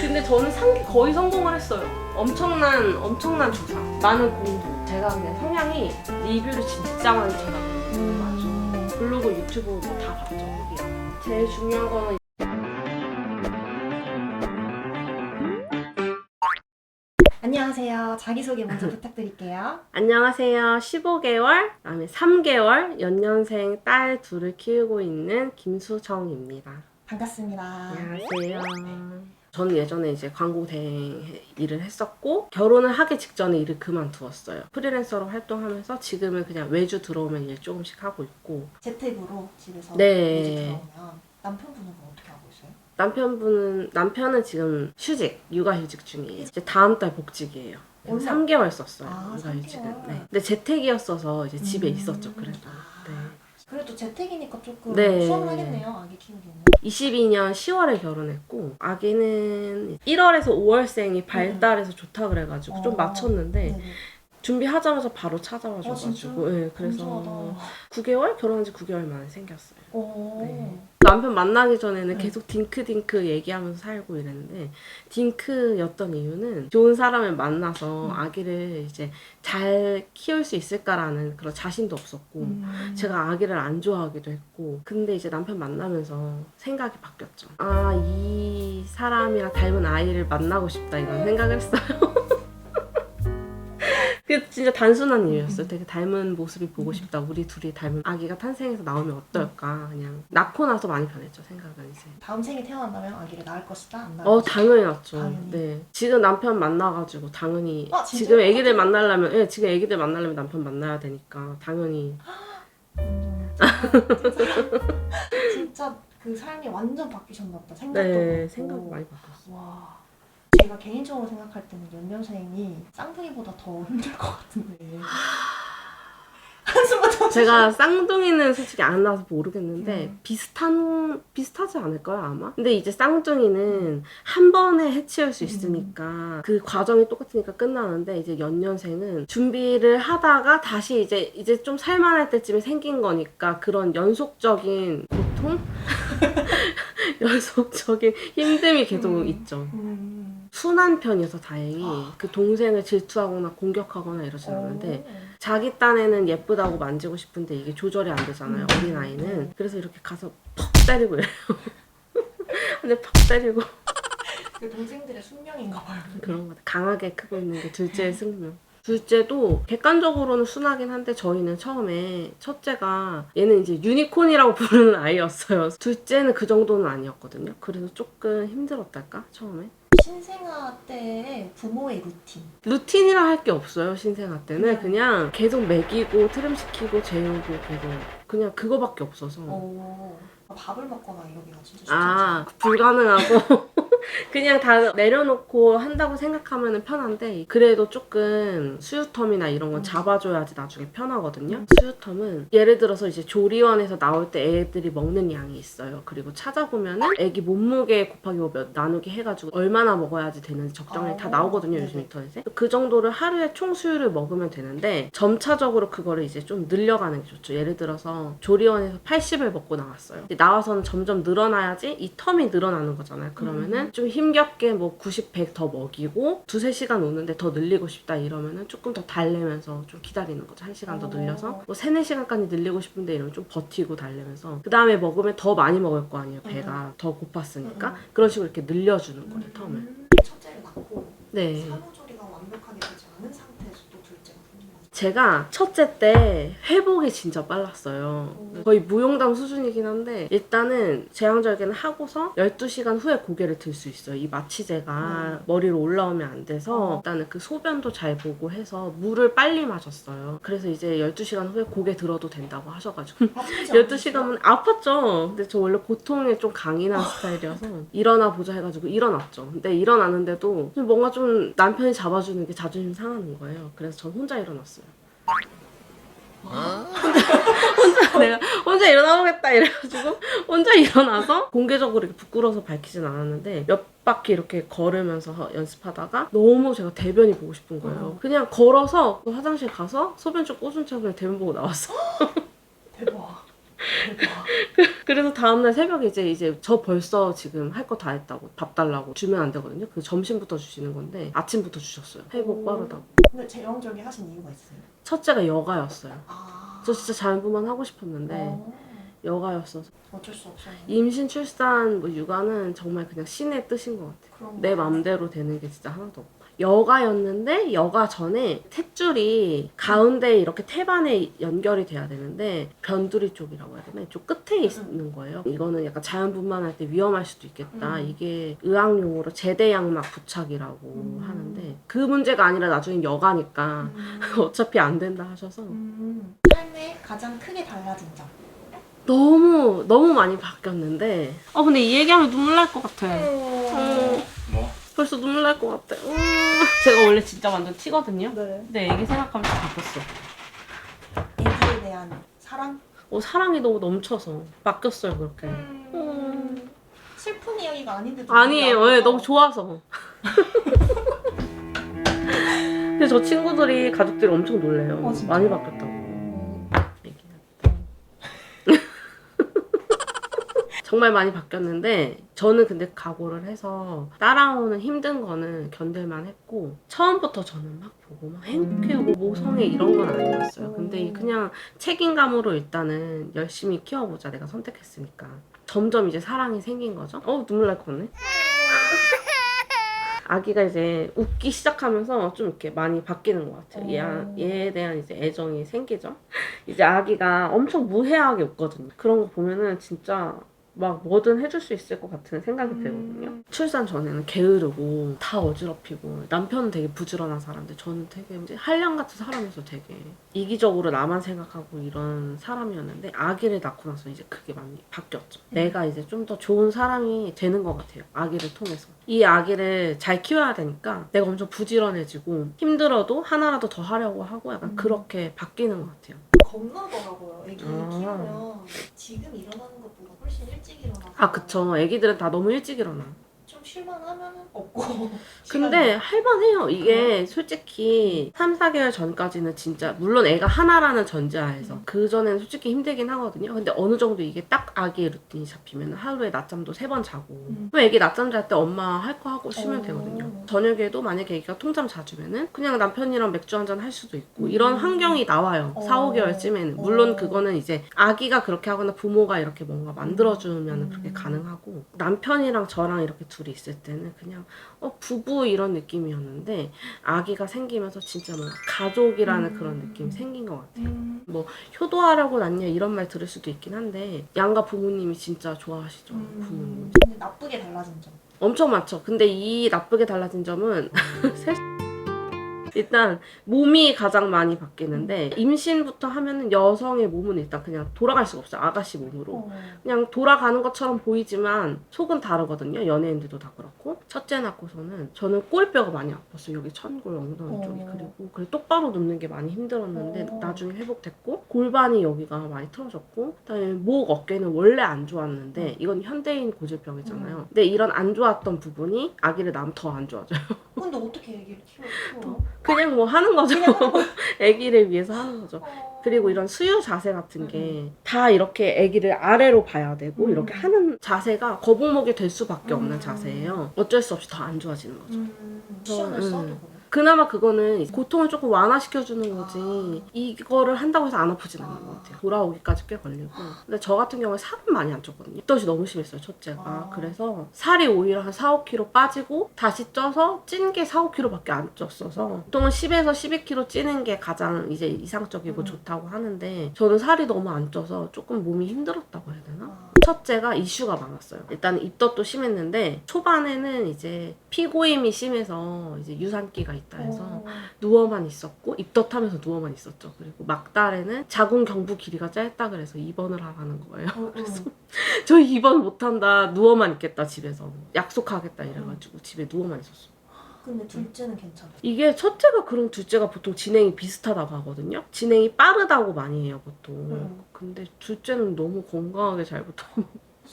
근데 저는 상기 거의 성공을 했어요. 엄청난 엄청난 조사, 많은 공부. 제가 그냥 성향이 리뷰를 진짜 많이 찾아보는 맞아. 블로그, 유튜브 뭐 다 봤죠. 거기. 제일 중요한 거는 안녕하세요. 자기소개 먼저 부탁드릴게요. 안녕하세요. 15개월, 그다음에 3개월 연년생 딸 둘을 키우고 있는 김수정입니다. 반갑습니다. 안녕하세요. 저는 예전에 이제 광고대 일을 했었고 결혼을 하기 직전에 일을 그만두었어요. 프리랜서로 활동하면서 지금은 그냥 외주 들어오면 일 조금씩 하고 있고 재택으로 집에서 네. 이제 들어오면 남편분은 그럼 어떻게 하고 있어요? 남편분은 남편은 지금 휴직, 육아휴직 중이에요. 이제 다음 달 복직이에요. 얼마? 3개월 썼어요. 아, 육아휴직은. 3개월. 네. 근데 재택이었어서 이제 집에 음. 있었죠. 그래도. 아. 네. 그래도 재택이니까 조금 네. 수월하겠네요. 아기 키우기는. 22년 10월에 결혼했고 아기는 1월에서 5월생이 발달해서 좋다 그래가지고 좀 어. 맞췄는데 네네. 준비하자마자 바로 어, 진짜? 찾아와줘가지고 예, 그래서 감사하다. 9개월 결혼한 지 9개월 만에 생겼어요. 오. 네. 남편 만나기 전에는 네. 계속 딩크딩크 얘기하면서 살고 이랬는데 딩크였던 이유는 좋은 사람을 만나서 음. 아기를 이제 잘 키울 수 있을까라는 그런 자신도 없었고 음. 제가 아기를 안 좋아하기도 했고 근데 이제 남편 만나면서 생각이 바뀌었죠 아 이 사람이랑 닮은 아이를 만나고 싶다 이런 생각을 했어요 그 진짜 단순한 이유였어요 되게 닮은 모습이 보고 싶다 우리 둘이 닮은 아기가 탄생해서 나오면 어떨까 그냥 낳고 나서 많이 변했죠 생각은 이제 다음 생에 태어난다면 아기를 낳을 것이다. 안 낳을 어 것이다. 당연히 당연히. 네 지금 남편 만나가지고 당연히 아, 진짜요? 지금 애기들 만나려면 예 지금 애기들 만나려면 남편 만나야 되니까 당연히 음, 진짜, 진짜 그 삶이 완전 바뀌셨나 보다. 생각도 네 그렇고. 생각 많이 바뀌었어요 와. 제가 개인적으로 생각할 때는 연년생이 쌍둥이보다 더 힘들 것 같은데. 한숨만 더 제가 쌍둥이는 솔직히 안 나와서 모르겠는데 음. 비슷한 비슷하지 않을까요 아마? 근데 이제 쌍둥이는 한 번에 해치울 수 있으니까 그 과정이 똑같으니까 끝나는데 이제 연년생은 준비를 하다가 다시 이제 이제 좀 살만할 때쯤에 생긴 거니까 그런 연속적인 고통, 연속적인 힘듦이 계속 음. 있죠. 음. 순한 편이어서 다행히 그 동생을 질투하거나 공격하거나 이러진 않는데 오. 자기 딴에는 예쁘다고 만지고 싶은데 이게 조절이 안 되잖아요 음. 어린 아이는. 그래서 이렇게 가서 퍽 때리고 이래요. 근데 퍽 때리고. 그 동생들의 숙명인가 봐요. 그런 거 같아요. 강하게 크고 있는 게 둘째의 승명. 둘째도 객관적으로는 순하긴 한데 저희는 처음에 첫째가 얘는 이제 유니콘이라고 부르는 아이였어요. 둘째는 그 정도는 아니었거든요. 그래서 조금 힘들었달까? 처음에 신생아 때의 부모의 루틴. 루틴이라 할 게 없어요 신생아 때는 그냥- 그냥 계속 먹이고 트림시키고 재우고 계속 그냥 그거밖에 없어서 오. 밥을 먹거나 이러기가 진짜 쉽지 아. 불가능하고 그냥 다 내려놓고 한다고 생각하면 편한데 그래도 조금 수유텀이나 이런 건 음. 잡아줘야지 나중에 편하거든요. 수유텀은 예를 들어서 이제 조리원에서 나올 때 애들이 먹는 양이 있어요. 그리고 찾아보면은 애기 몸무게 곱하기 뭐몇 나누기 해가지고 얼마나 먹어야지 되는지 적정량이 다 어, 나오거든요. 요즘 인터넷에. 그 정도를 하루에 총 수유를 먹으면 되는데 점차적으로 그거를 이제 좀 늘려가는 게 좋죠. 예를 들어서 조리원에서 80을 먹고 나왔어요. 나와서는 점점 늘어나야지 이 텀이 늘어나는 거잖아요. 그러면은 좀 힘겹게 뭐 90, 100 더 먹이고 두세 시간 오는데 더 늘리고 싶다 이러면은 조금 더 달래면서 좀 기다리는 거죠. 한 시간 더 어. 늘려서. 뭐 세네 시간까지 늘리고 싶은데 이러면 좀 버티고 달래면서. 그 다음에 먹으면 더 많이 먹을 거 아니에요. 배가 더 고팠으니까. 음. 그런 식으로 이렇게 늘려주는 거예요 텀을 음, 첫째를 낳고 네. 산후조리가 완벽하게 되지 않은 상태에서 또 둘째가 거죠. 제가 첫째 때 회복이 진짜 빨랐어요. 오. 거의 무용담 수준이긴 한데 일단은 제왕절개는 하고서 12시간 후에 고개를 들 수 있어요. 이 마취제가 음. 머리로 올라오면 안 돼서 어. 일단은 그 소변도 잘 보고 해서 물을 빨리 마셨어요. 그래서 이제 12시간 후에 고개 들어도 된다고 하셔가지고 아프지 12시간은 아팠죠. 근데 저 원래 고통에 좀 강인한 스타일이어서 일어나 보자 해가지고 일어났죠. 근데 일어났는데도 좀 뭔가 좀 남편이 잡아주는 게 자존심 상하는 거예요. 그래서 전 혼자 일어났어요. 혼자 내가 혼자 일어나보겠다 이래가지고 혼자 일어나서 공개적으로 이렇게 부끄러워서 밝히진 않았는데 몇 바퀴 이렇게 걸으면서 연습하다가 너무 제가 대변이 보고 싶은 거예요. 어. 그냥 걸어서 그 화장실 가서 소변 좀 꽂은 채로 그냥 대변 보고 나왔어. 대박. 그래서 다음날 새벽에 이제 이제 저 벌써 지금 할 거 다 했다고 밥 달라고 주면 안 되거든요. 그 점심부터 주시는 건데 아침부터 주셨어요. 회복 오. 빠르다고. 근데 제왕절개 하신 이유가 있어요? 첫째가 여가였어요. 아. 저 진짜 자연분만 하고 싶었는데 어. 여가였어서 어쩔 수 없어요. 임신 출산 뭐 육아는 정말 그냥 신의 뜻인 것 같아요. 그런 내 맘대로 되는 게 진짜 하나도 없고 여가였는데 여가 전에 탯줄이 가운데 이렇게 태반에 연결이 돼야 되는데 변두리 쪽이라고 해야 되나 이쪽 끝에 있는 거예요 이거는 약간 자연분만 할 때 위험할 수도 있겠다 음. 이게 의학용어로 제대양막 부착이라고 음. 하는데 그 문제가 아니라 나중에 여가니까 음. 어차피 안 된다 하셔서 음. 삶에 가장 크게 달라진 점. 너무 너무 많이 바뀌었는데 어 근데 이 얘기하면 눈물 날 것 같아 음. 뭐? 벌써 눈물 날 것 같아. 음. 제가 원래 진짜 완전 티거든요. 네. 근데 애기 생각하면서 바뀌었어. 애기에 대한 사랑. 어, 사랑이 너무 넘쳐서 바뀌었어요 그렇게. 음. 슬픈 이야기가 아닌데도. 아니에요. 예, 너무 좋아서. 근데 저 친구들이 가족들이 엄청 놀래요. 어, 진짜요? 많이 바뀌었다고. 정말 많이 바뀌었는데 저는 근데 각오를 해서 따라오는 힘든 거는 견딜만 했고 처음부터 저는 막 보고 막 행복해하고 모성애 이런 건 아니었어요. 근데 그냥 책임감으로 일단은 열심히 키워보자 내가 선택했으니까 점점 이제 사랑이 생긴 거죠. 어 눈물 날 것 같네. 아기가 이제 웃기 시작하면서 좀 이렇게 많이 바뀌는 것 같아요. 얘, 어. 얘에 대한 이제 애정이 생기죠. 이제 아기가 엄청 무해하게 웃거든요. 그런 거 보면은 진짜 막 뭐든 해줄 수 있을 것 같은 생각이 음. 들거든요. 출산 전에는 게으르고 다 어지럽히고 남편은 되게 부지런한 사람인데 저는 되게 이제 한량 같은 사람이서 되게 이기적으로 나만 생각하고 이런 사람이었는데 아기를 낳고 나서 이제 그게 많이 바뀌었죠. 음. 내가 이제 좀 더 좋은 사람이 되는 것 같아요. 아기를 통해서. 이 아기를 잘 키워야 되니까 내가 엄청 부지런해지고 힘들어도 하나라도 더 하려고 하고 약간 음. 그렇게 바뀌는 것 같아요. 겁나더라고요. 애기 아. 키우면 지금 일어나는 것보다 훨씬 일찍 일어나서. 아 그쵸. 애기들은 다 너무 일찍 일어나. 좀 쉴만하면 없고. 근데 할만해요. 이게 솔직히 3, 4개월 전까지는 진짜 물론 애가 하나라는 전제하에서 음. 그 전에는 솔직히 힘들긴 하거든요. 근데 어느 정도 이게 딱 아기의 루틴이 잡히면 하루에 낮잠도 세번 자고 음. 그럼 애기 낮잠 잘 때 엄마 할 거 하고 쉬면 어. 되거든요. 저녁에도 만약에 애기가 통잠 자주면은 그냥 남편이랑 맥주 한잔 할 수도 있고 음. 이런 환경이 나와요. 어. 4, 5개월쯤에는 물론 어. 그거는 이제 아기가 그렇게 하거나 부모가 이렇게 뭔가 만들어주면 음. 그렇게 가능하고 남편이랑 저랑 이렇게 둘이 있을 때는 그냥 어 부부 이런 느낌이었는데 아기가 생기면서 진짜 뭐 가족이라는 음. 그런 느낌이 생긴 것 같아요. 음. 효도하려고 낳냐 이런 말 들을 수도 있긴 한데 양가 부모님이 진짜 좋아하시죠 부모님. 음. 근데 나쁘게 달라진 점. 엄청 많죠. 근데 이 나쁘게 달라진 점은 셋- 일단 몸이 가장 많이 바뀌는데 임신부터 하면은 여성의 몸은 일단 그냥 돌아갈 수가 없어요. 아가씨 몸으로. 어. 그냥 돌아가는 것처럼 보이지만 속은 다르거든요. 연예인들도 다 그렇고. 첫째 낳고서는 저는 꼴뼈가 많이 아팠어요. 여기 천골 엉덩이 어. 쪽이. 그리고 그래 똑바로 눕는 게 많이 힘들었는데 어. 나중에 회복됐고 골반이 여기가 많이 틀어졌고 그다음에 목 어깨는 원래 안 좋았는데 이건 현대인 고질병이잖아요. 음. 근데 이런 안 좋았던 부분이 아기를 낳으면 더 안 좋아져요. 근데 어떻게 애기를 키워? 키워? 그냥 뭐 하는 거죠. 아기를 위해서 하는 거죠. 어. 그리고 이런 수유 자세 같은 게 다 이렇게 아기를 아래로 봐야 되고 음. 이렇게 하는 자세가 거북목이 될 수밖에 없는 음. 자세예요. 어쩔 수 없이 더 안 좋아지는 거죠. 음. 시험을 음. 써도. 그나마 그거는 고통을 조금 완화시켜주는 거지 이거를 한다고 해서 안 아프진 않는 것 같아요. 돌아오기까지 꽤 걸리고 근데 저 같은 경우에 살은 많이 안 쪘거든요. 입덧이 너무 심했어요 첫째가 아. 그래서 살이 오히려 한 4, 5kg 빠지고 다시 쪄서 찐 게 4, 5kg밖에 안 쪘어서 보통은 10에서 12kg 찌는 게 가장 이제 이상적이고 음. 좋다고 하는데 저는 살이 너무 안 쪄서 조금 몸이 힘들었다고 해야 되나? 아. 첫째가 이슈가 많았어요. 일단 입덧도 심했는데 초반에는 이제 피고임이 심해서 이제 유산기가 있다 해서 어. 누워만 있었고 입덧하면서 누워만 있었죠. 그리고 막달에는 자궁 경부 길이가 짧다 그래서 입원을 하라는 거예요. 어, 어. 저 입원 못한다. 누워만 있겠다 집에서 약속하겠다 이래가지고 집에 누워만 있었어. 근데 둘째는 괜찮아. 이게 첫째가 그런 둘째가 보통 진행이 비슷하다고 하거든요. 진행이 빠르다고 많이 해요 보통. 음. 근데 둘째는 너무 건강하게 잘 붙어.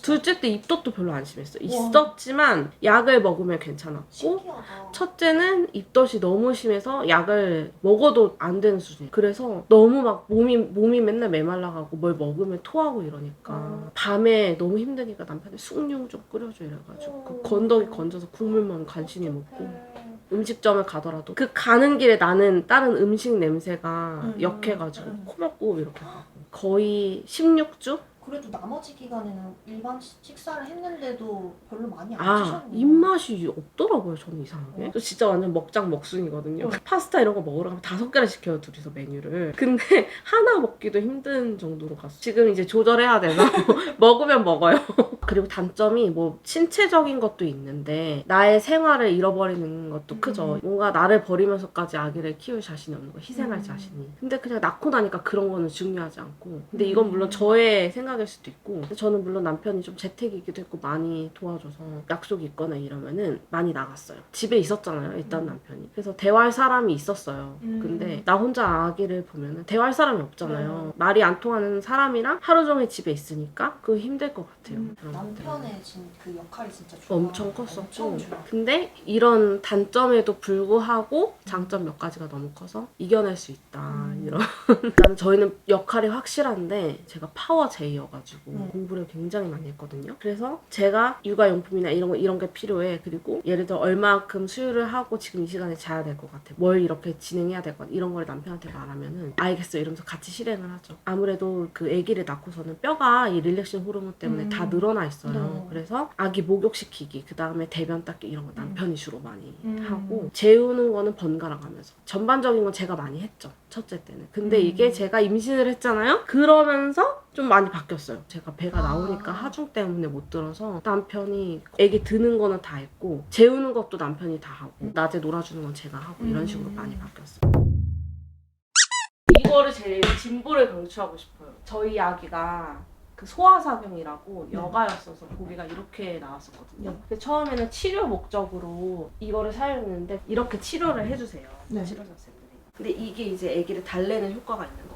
둘째 때 입덧도 별로 안 심했어. 있었지만 약을 먹으면 괜찮았고 신기하다. 첫째는 입덧이 너무 심해서 약을 먹어도 안 되는 수준이에요. 그래서 너무 막 몸이 몸이 맨날 메말라가고 뭘 먹으면 토하고 이러니까 어. 밤에 너무 힘드니까 남편이 숭늉 좀 끓여줘 이래가지고 그 건더기 건져서 국물만 간신히 먹고 음. 음식점을 가더라도 그 가는 길에 나는 다른 음식 냄새가 음. 역해가지고 음. 코 막고 이렇게 가고 거의 16주? 그래도 나머지 기간에는 일반 시- 식사를 했는데도 별로 많이 안 아 드셨네요. 입맛이 없더라고요 저는 이상하게 어. 저 진짜 완전 먹장 먹순이거든요 어. 파스타 이런 거 먹으러 가면 다섯 개를 시켜요 둘이서 메뉴를 근데 하나 먹기도 힘든 정도로 갔어 지금 이제 조절해야 돼서 먹으면 먹어요 그리고 단점이 뭐 신체적인 것도 있는데 나의 생활을 잃어버리는 것도 크죠 음. 뭔가 나를 버리면서까지 아기를 키울 자신이 없는 거 희생할 음. 자신이 근데 그냥 낳고 나니까 그런 거는 중요하지 않고 근데 음. 이건 물론 저의 생각일 수도 있고 근데 저는 물론 남편이 좀 재택이기도 했고 많이 도와줘서 약속이 있거나 이러면은 많이 나갔어요 집에 있었잖아요 일단 음. 남편이 그래서 대화할 사람이 있었어요 음. 근데 나 혼자 아기를 보면은 대화할 사람이 없잖아요 말이 안 통하는 사람이랑 하루 종일 집에 있으니까 그거 힘들 것 같아요 음. 남편의 진, 그 역할이 진짜 좋아. 엄청 컸었고 엄청 좋아. 근데 이런 단점에도 불구하고 장점 몇 가지가 너무 커서 이겨낼 수 있다 음. 이런 저희는 역할이 확실한데 제가 파워 J 여가지고 음. 공부를 굉장히 많이 했거든요 그래서 제가 육아용품이나 이런 거 이런 게 필요해 그리고 예를 들어 얼마큼 수유를 하고 지금 이 시간에 자야 될 것 같아 뭘 이렇게 진행해야 될 것 같아 이런 걸 남편한테 말하면은 알겠어 이러면서 같이 실행을 하죠 아무래도 그 아기를 낳고서는 뼈가 이 릴렉신 호르몬 때문에 음. 다 늘어나 있어요 네. 그래서 아기 목욕시키기 그 다음에 대변 닦기 이런 거 남편이 주로 많이 음. 하고 재우는 거는 번갈아 가면서 전반적인 건 제가 많이 했죠 첫째 때는 근데 음. 이게 제가 임신을 했잖아요 그러면서 좀 많이 바뀌었어요 제가 배가 아. 나오니까 하중 때문에 못 들어서 남편이 애기 드는 거는 다 했고 재우는 것도 남편이 다 하고 낮에 놀아주는 건 제가 하고 이런 식으로 음. 많이 바뀌었어요 이거를 제일 진보를 강추하고 싶어요 저희 아기가 그 소아사경이라고 네. 여가였어서 보기가 이렇게 나왔었거든요. 네. 근데 처음에는 치료 목적으로 이거를 사용했는데 이렇게 치료를 해주세요. 네. 치료 선생님들이. 근데 이게 이제 아기를 달래는 효과가 있는 거거든요.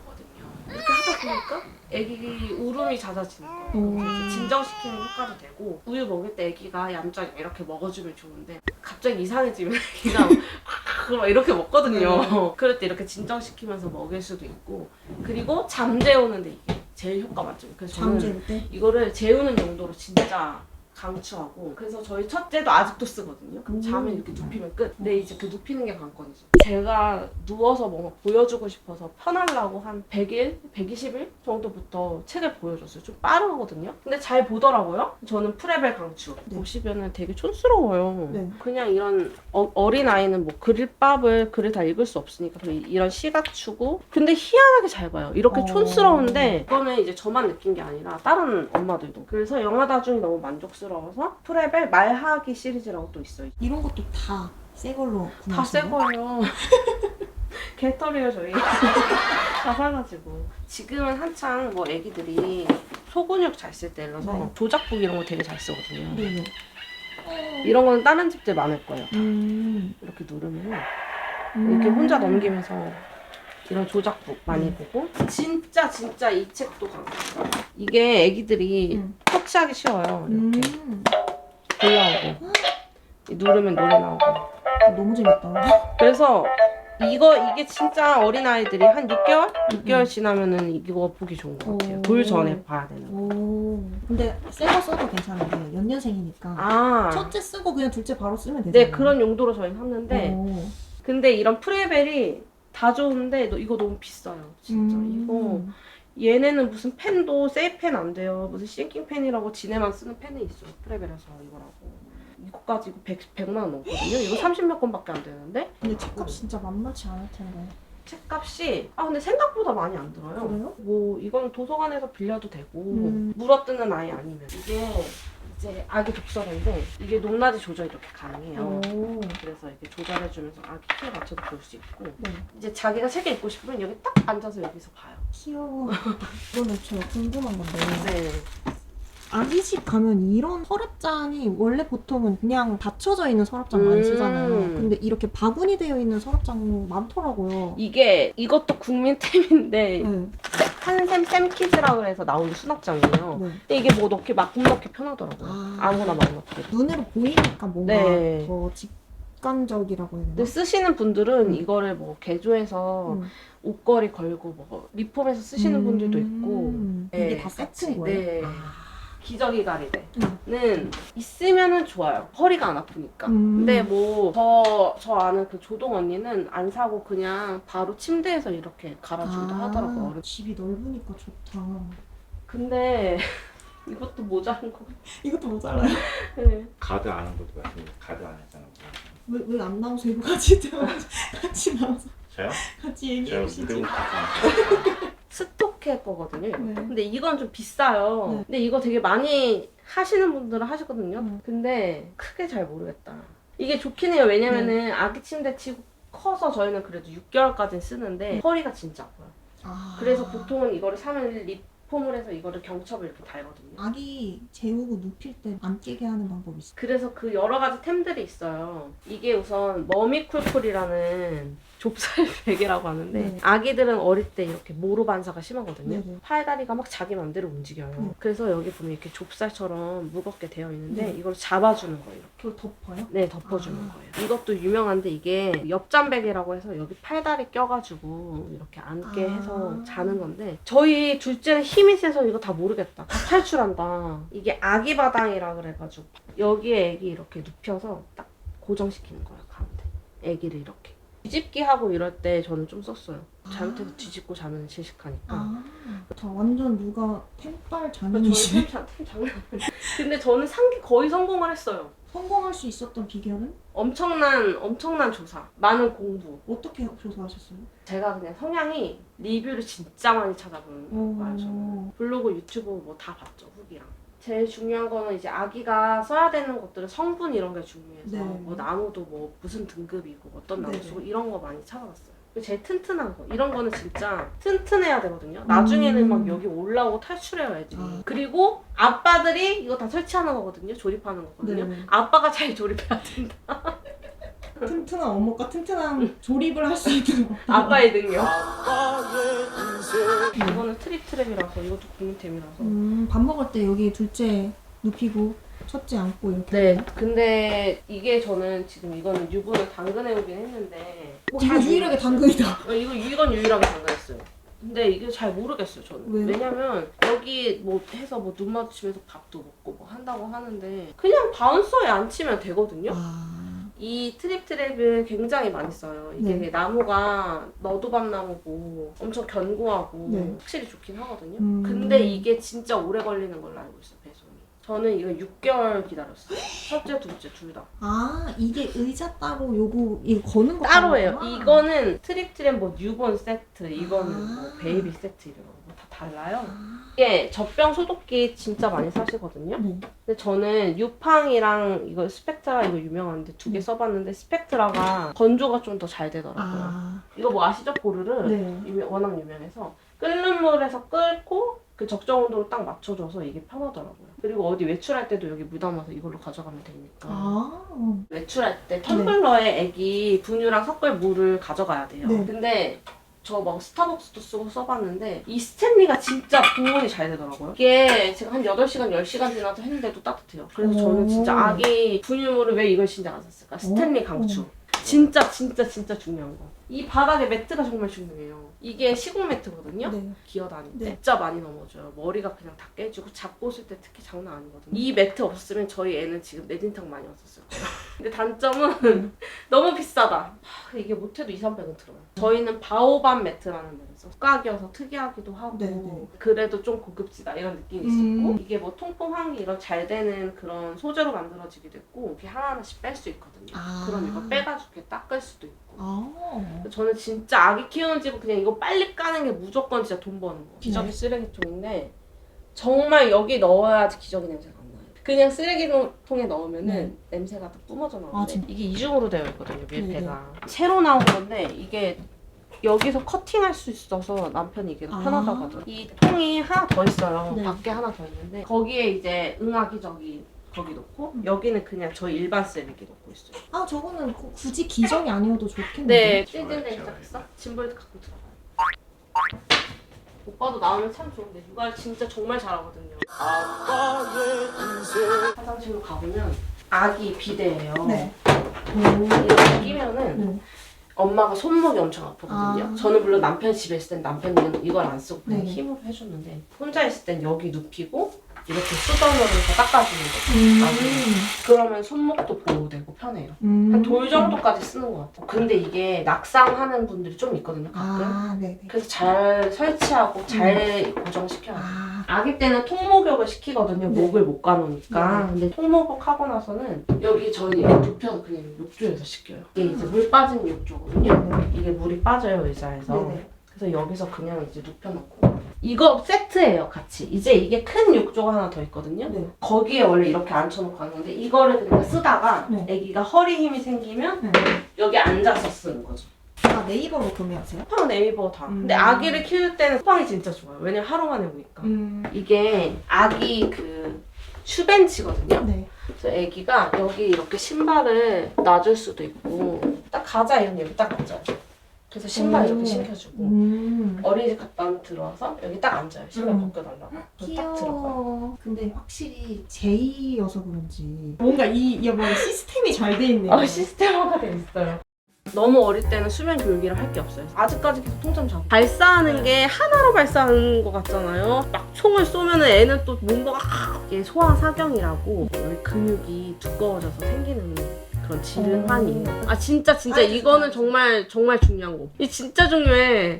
이렇게 하다 보니까 아기 울음이 잦아지는 거예요. 그래서 이제 진정시키는 효과도 되고 우유 먹을 때 아기가 얌전히 이렇게 먹어주면 좋은데 갑자기 이상해지면 아기가 막 이렇게 먹거든요. 그럴 때 이렇게 진정시키면서 먹일 수도 있고 그리고 잠재우는데 이게 제일 효과 맞죠. 그래서 저는 잠재울 때. 이거를 재우는 용도로 진짜 강추하고 그래서 저희 첫째도 아직도 쓰거든요. 음. 자면 이렇게 눕히면 끝. 근데 이제 그 눕히는 게 관건이죠. 제가 누워서 뭔가 보여주고 싶어서 편하려고 한 100일, 120일 정도부터 책을 보여줬어요. 좀 빠르거든요. 근데 잘 보더라고요. 저는 프레벨 강추. 네. 보시면은 되게 촌스러워요. 네. 그냥 이런 어, 린 아이는 뭐 그릴밥을 글을 다 읽을 수 없으니까 이런 시각 추고 근데 희한하게 잘 봐요. 이렇게 어. 촌스러운데 이거는 이제 저만 느낀 게 아니라 다른 엄마들도 그래서 영화 다중이 너무 만족스러워 서 프레벨 말하기 시리즈라고 또 있어요. 이런 것도 다 새 걸로 다 새 구매하시나요? 거예요. 개털이에요 저희. 다 사가지고 지금은 한창 뭐 애기들이 소근육 잘 쓸 때라서 네. 조작복 이런 거 되게 잘 쓰거든요. 네네. 이런 거는 다른 집들 많을 거예요. 음. 이렇게 누르면 음. 이렇게 혼자 넘기면서 이런 조작북 많이 음. 보고 진짜 진짜 이 책도 이게 애기들이 음. 터치하기 쉬워요 이렇게 음. 올라오고 이 누르면 노래 나오고 너무 재밌다. 그래서 이거 이게 진짜 어린 아이들이 한 6개월? 6개월 음. 지나면은 이거 보기 좋은 것 같아요 오. 돌 전에 봐야 되는 거. 오. 근데 새 거 써도 괜찮은 게 연년생이니까. 아 첫째 쓰고 그냥 둘째 바로 쓰면 되잖아요. 네 그런 용도로 저희 샀는데 오. 근데 이런 프레벨이 다 좋은데 너 이거 너무 비싸요 진짜 음. 이거 얘네는 무슨 펜도 세이펜 안 돼요. 무슨 싱킹 펜이라고 지네만 쓰는 펜이 있어요. 프레벨에서 이거라고. 이거까지 이거 100, 100만 원 넘거든요. 이거 30몇 건밖에 안 되는데 근데 책값 진짜 만만치 않을 텐데. 책값이 아 근데 생각보다 많이 안 들어요. 그래요? 뭐 이건 도서관에서 빌려도 되고 음. 물어뜯는 아이 아니면 이게 이제 아기 독서인데 이게 높낮이 조절 이렇게 가능해요. 오. 그래서 이렇게 조절해주면서 아기 키에 맞춰서 볼 수 있고 네. 이제 자기가 책 읽고 싶으면 여기 딱 앉아서 여기서 봐요. 귀여워. 이거는 저 궁금한 건데. 네. 아기집 가면 이런 서랍장이 원래 보통은 그냥 닫혀져 있는 서랍장 많이 음. 쓰잖아요. 근데 이렇게 바구니 되어 있는 서랍장 많더라고요. 이게 이것도 국민템인데 네. 산샘 샘키즈라고 해서 나오는 수납장이에요. 네. 근데 이게 뭐 넣기 막 넣기 편하더라고요. 아. 아 무나 막 넣기. 눈으로 보이니까 뭔가 네. 더 직관적이라고 해야 되나? 근데 쓰시는 분들은 음. 이거를 뭐 개조해서 음. 옷걸이 걸고 뭐 리폼해서 쓰시는 분들도 있고 음. 네, 이게 다 세트인 같이. 거예요? 네. 아. 기저귀 가리대는 음. 있으면은 좋아요. 허리가 안 아프니까. 음. 근데 뭐 저 저 아는 그 조동 언니는 안 사고 그냥 바로 침대에서 이렇게 갈아주기도 아, 하더라고요. 집이 넓으니까 좋다. 근데 이것도 모자란 거 같아. 이것도 모자라요? 네. 가드 안 한 것도 같은데 가드 안 했잖아. 왜왜 안 나오세요? 같이 같이 나와서 저요? 같이 얘기해 제가 같은 스토캐 거거든요. 이거. 네. 근데 이건 좀 비싸요. 네. 근데 이거 되게 많이 하시는 분들은 하시거든요. 음. 근데 크게 잘 모르겠다. 이게 좋긴 해요. 왜냐면은 네. 아기 침대 치고 커서 저희는 그래도 6개월까지 쓰는데 허리가 진짜 아파요. 아. 그래서 보통은 이거를 사면 리폼을 해서 이거를 경첩을 이렇게 달거든요. 아기 재우고 눕힐 때 안 깨게 하는 방법이 있어. 그래서 그 여러 가지 템들이 있어요. 이게 우선 머미쿨쿨이라는 좁쌀 베개라고 하는데 네. 아기들은 어릴 때 이렇게 모로 반사가 심하거든요. 네네. 팔다리가 막 자기 맘대로 움직여요. 네. 그래서 여기 보면 이렇게 좁쌀처럼 무겁게 되어 있는데 네. 이걸 잡아주는 거예요. 이렇게. 그걸 덮어요? 네, 덮어주는 아. 거예요. 이것도 유명한데 이게 옆잠 베개라고 해서 여기 팔다리 껴가지고 이렇게 앉게 아. 해서 자는 건데 저희 둘째는 힘이 세서 이거 다 모르겠다. 다 탈출한다. 이게 아기 바당이라 그래가지고 여기에 애기 이렇게 눕혀서 딱 고정시키는 거예요 가운데. 애기를 이렇게. 뒤집기 하고 이럴 때 저는 좀 썼어요. 잘못해서 아. 뒤집고 자면 질식하니까. 아, 저 완전 누가 템빨 장인이시. 장난 아니에요. 근데 저는 상기 거의 성공을 했어요. 성공할 수 있었던 비결은 엄청난 엄청난 조사, 많은 공부. 어떻게 조사하셨어요? 제가 그냥 성향이 리뷰를 진짜 많이 찾아보는 오. 거예요. 저는 블로그, 유튜브 뭐 다 봤죠 후기랑. 제일 중요한 거는 이제 아기가 써야 되는 것들은 성분 이런 게 중요해서 네. 뭐 나무도 뭐 무슨 등급이고 어떤 나무. 쓰고 이런 거 많이 찾아봤어요. 그리고 제일 튼튼한 거 이런 거는 진짜 튼튼해야 되거든요. 나중에는 막 음. 여기 올라오고 애들이. 아. 그리고 아빠들이 이거 다 설치하는 거거든요. 조립하는 거거든요. 네네. 아빠가 잘 조립해야 된다. 튼튼한 어묵과 튼튼한 조립을 할 수 있는 거. 아빠의 능력. 이거는 트립 트랩이라서 이것도 국민템이라서. 음, 밥 먹을 때 여기 둘째 눕히고 첫째 안고 이렇게. 네, 근데 이게 저는 지금 이거는 유분을 당근해오긴 했는데 어, 이거 유일하게 당근이다. 어, 이거 이건 유일하게 당근했어요. 근데 이게 잘 모르겠어요 저는. 왜요? 왜냐면 여기 뭐 해서 뭐 눈 마주치면서 밥도 먹고 뭐 한다고 하는데 그냥 바운서에 앉히면 되거든요. 아, 이 트립 트랩을 굉장히 많이 써요. 이게 네. 나무가 너도밤 나무고 엄청 견고하고 네. 확실히 좋긴 하거든요. 음. 근데 이게 진짜 오래 걸리는 걸로 알고 있어요, 배송이. 저는 이거 6개월 기다렸어요. 첫째, 둘째 둘 다. 아 이게 의자 따로 요거 이거 거는 거 따로예요. 따로구나. 이거는 트랩 뭐 뉴본 세트, 이거는 아. 뭐 베이비 세트 이런 거 다 달라요. 아, 이게 젖병 소독기 진짜 많이 사시거든요. 네. 근데 저는 유팡이랑 이거 스펙트라 이거 유명한데 두 개 음. 써봤는데 스펙트라가 건조가 좀 더 잘 되더라고요. 아, 이거 뭐 아시죠? 보르르 네. 유명, 워낙 유명해서 끓는 물에서 끓고 그 적정 온도로 딱 맞춰줘서 이게 편하더라고요. 그리고 어디 외출할 때도 여기 물 담아서 이걸로 가져가면 되니까. 아, 외출할 때 텀블러에 애기 분유랑 섞을 물을 가져가야 돼요. 네. 근데 저 막 스타벅스도 쓰고 써봤는데 이 스탠리가 진짜 보온이 잘 되더라고요. 이게 제가 한 8시간, 10시간 지나서 했는데도 따뜻해요. 그래서 저는 진짜 오. 아기 분유물을 왜 이걸 진짜 안 샀을까? 스탠리 오. 강추. 진짜 진짜 진짜 중요한 거. 이 바닥에 매트가 정말 중요해요. 이게 시공 매트거든요. 네. 기어 다닐 때 네. 진짜 많이 넘어져요. 머리가 그냥 다 깨지고 잡고 있을 때 특히 장난 아니거든요. 이 매트 없었으면 저희 애는 지금 내진탕 많이 왔었을 거예요. 근데 단점은 너무 비싸다. 하, 이게 못해도 2, 300은 들어요. 저희는 바오밤 매트라는 데서 가격이어서 특이하기도 하고 네, 네. 그래도 좀 고급지다 이런 느낌이 음. 있었고 이게 뭐 통풍 환기 이런 잘 되는 그런 소재로 만들어지기도 했고 이렇게 하나하나씩 뺄 수 있거든요. 아. 그럼 이거 빼가지고 이렇게 닦을 수도 있고 아, 저는 진짜 아기 키우는 집은 그냥 이거 빨리 까는 게 무조건 진짜 돈 버는 거. 기저귀 네. 쓰레기통인데 정말 여기 넣어야지 기저귀 냄새가. 그냥 쓰레기통에 넣으면은 네. 냄새가 다 뿜어져 아, 나오는데 진짜? 이게 이중으로 되어 있거든요 밀폐가. 새로 나온 건데 이게 여기서 커팅할 수 있어서 남편이 이게 더 아. 편하다고 하더라고요. 이 통이 하나 더 있어요. 네. 밖에 하나 더 있는데 거기에 이제 응아기 저기 거기 놓고 음. 여기는 그냥 저희 일반 쓰레기 놓고 있어요. 아 저거는 구- 굳이 기정이 아니어도 좋겠는데. 네, 좋아요. 시작했어? 짐벌드 갖고 들어가요. 오빠도 나오면 참 좋은데 육아를 진짜 정말 잘하거든요. 화장실로 가보면 아기 비데예요. 네. 이렇게 끼면은 네. 엄마가 손목이 엄청 아프거든요. 아. 저는 물론 남편 집에 있을 땐 남편이 이걸 안 쓰고 그냥 네. 힘으로 해줬는데 혼자 있을 땐 여기 눕히고 이렇게 수건으로 해서 닦아주는 거죠. 음. 그러면 손목도 보호되고 편해요. 음. 한돌 정도까지 쓰는 것 같아요. 근데 이게 낙상하는 분들이 좀 있거든요, 가끔. 아, 네네. 그래서 잘 설치하고 잘 고정시켜야 돼요. 아, 아기 때는 통목욕을 시키거든요. 네. 목을 못 가놓으니까. 근데 통목욕 하고 나서는 여기 저는 이렇게 눕혀서 그냥 욕조에서 시켜요. 이게 이제 물 빠진 욕조거든요. 네네. 이게 물이 빠져요, 의자에서. 네네. 그래서 여기서 그냥 이제 눕혀놓고. 이거 세트예요, 같이. 이제 이게 큰 욕조가 하나 더 있거든요. 네. 거기에 원래 이렇게 앉혀놓고 하는 건데 이거를 그냥 쓰다가 네. 아기가 허리 힘이 생기면 네. 여기 앉아서 쓰는 거죠. 아, 네이버로 구매하세요? 쿠팡 네이버 다. 음. 근데 아기를 키울 때는 쿠팡이 진짜 좋아요. 왜냐면 하루 만에 오니까. 음. 이게 아기 그 슈벤치거든요. 네. 그래서 아기가 여기 이렇게 신발을 놔줄 수도 있고 딱 가자 이러면 여기 딱 앉아요. 그래서 신발 오. 이렇게 신겨주고 음. 어린이집 갔다 오면 들어와서 여기 딱 앉아요. 신발 음. 벗겨달라고. 그래서 딱 들어가요. 귀여워. 근데 확실히 제이여서 그런지 뭔가 이 이번 시스템이 잘 돼 있네요. 아 시스템화가 돼 있어요. 너무 어릴 때는 수면 교육이라 할 게 없어요. 아직까지 계속 통점 잡고. 발사하는 게 하나로 발사하는 것 같잖아요. 막 총을 쏘면 애는 또 뭔가 이게 소화사경이라고 여기 근육이 두꺼워져서 생기는 그런 질환이에요. 아 진짜 진짜 아, 이거는. 정말 정말 중요한 거. 이 진짜 중요해.